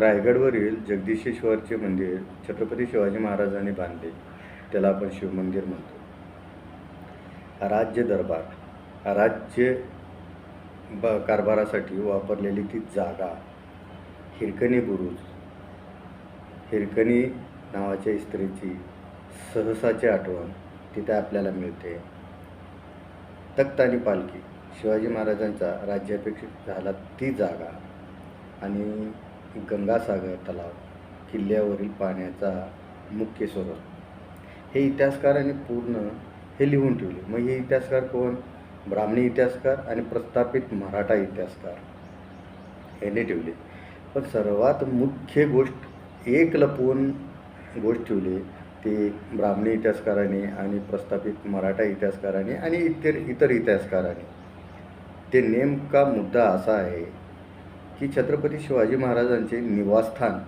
रायगडवरील जगदीशेश्वरचे मंदिर छत्रपती शिवाजी महाराजांनी बांधले. त्याला आपण शिवमंदिर म्हणतो. राज्य दरबार राज्य ब कारभारासाठी वापरलेली ती जागा हिरकणी बुरुज. हिरकणी नावाच्या स्त्रीची सहसाची आठवण तिथे आपल्याला मिळते. तख्त आणि पालखी शिवाजी महाराजांचा राज्यापेक्षित झाला ती जागा. आणि गंगासागर तलाव किल्ल्यावरील पाण्याचा मुख्य स्रोत. हे इतिहासकारांनी पूर्ण हे लिहून ठेवले. मग हे इतिहासकार कोण? ब्राह्मणी इतिहासकार आणि प्रस्थापित मराठा इतिहासकार. याने ठेवले. पण सर्वात मुख्य गोष्ट एक लपवून गोष्ट ठेवली ते ब्राह्मणी इतिहासकाराने आणि प्रस्थापित मराठा इतिहासकारांनी आणि इतर इतर इतिहासकारांनी. ते नेमका मुद्दा असा आहे की छत्रपती शिवाजी महाराजांचे निवासस्थान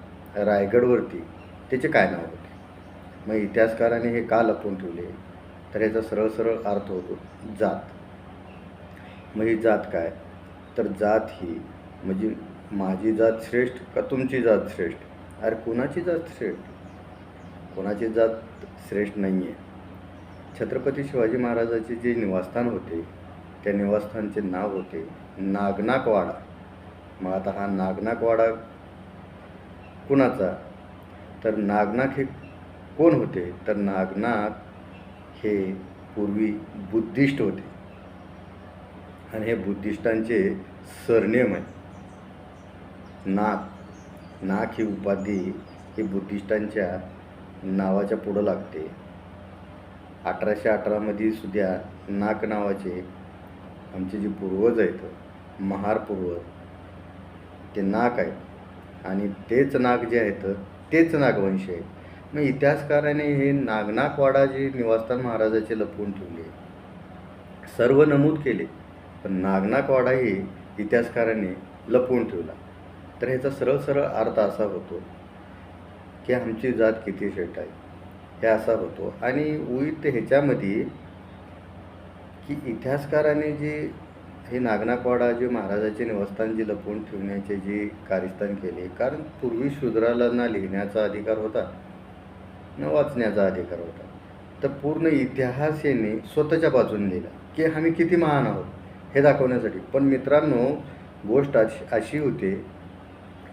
रायगडवरती. त्याचे काय नाव होते? मग इतिहासकाराने हे का लपवून ठेवले? तर याचा सरळ सरळ अर्थ होतो जात. मग ही जात काय? तर जात ही म्हणजे माझी जात श्रेष्ठ का तुमची जात श्रेष्ठ? अरे कुणाची जात श्रेष्ठ? कोणाची जात श्रेष्ठ नाही आहे छत्रपती शिवाजी महाराजाचे जे निवासस्थान होते त्या निवासस्थानचे नाव होते नागनाकवाडा. मग आता हा नागनाकवाडा कुणाचा? तर नागनाथ हे कोण होते? तर नागनाथ हे पूर्वी बुद्धिस्ट होते. आणि हे बुद्धिस्टांचे सरनेम आहे. नाग. नाग ही उपाधी ही बुद्धिस्टांच्या नावाच्या पुढं लागते. अठराशे अठरामध्ये सुद्धा नाक नावाचे आमचे जे पूर्वज आहेत महार पूर्वज ते नाक आहेत आणि तेच नाग जे आहेत तेच नागवंशी आहेत मग इतिहासकाराने हे नागनाकवाडा जे निवासस्थान महाराजाचे लपवून ठेवले. सर्व नमूद केले. पण नागनाकवाडा हे इतिहासकारांनी लपवून ठेवला. तर ह्याचा सरळ सरळ अर्थ असा होतो की आमची जात किती शेट आहे. हे असा होतो. आणि उईत ह्याच्यामध्ये की इतिहासकाराने जे हे नागनापाडा जे महाराजाचे निवासस्थान जे लपवून ठेवण्याचे जे कार्यस्थान केले कारण पूर्वी शूद्राला ना लिहिण्याचा अधिकार होता न वाचण्याचा अधिकार होता. तर पूर्ण इतिहास यांनी स्वतःच्या बाजूने लिहिला की आम्ही किती महान आहोत हे दाखवण्यासाठी. पण मित्रांनो गोष्ट अशी अशी होते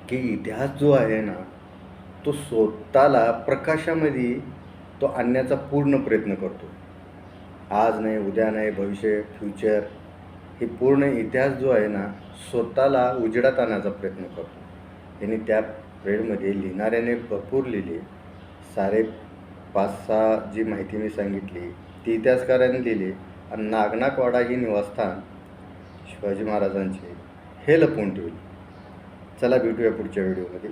की इतिहास जो आहे ना तो स्वतःला प्रकाशामध्ये तो आणण्याचा पूर्ण प्रयत्न करतो. आज नाही उद्या नाही भविष्य फ्युचर हे पूर्ण इतिहास जो आहे ना स्वतःला उजेडात आणायचा प्रयत्न करतो. त्यांनी त्या वेळमध्ये लिहिणाऱ्याने भरपूर लिहिले. सारे पाच सहा जी माहिती मी सांगितली ती इतिहासकारांनी लिहिली. आणि नागनाकवाडा ही निवासस्थान शिवाजी महाराजांचे हे लपवून ठेवले. चला भेटूया पुढच्या व्हिडिओमध्ये.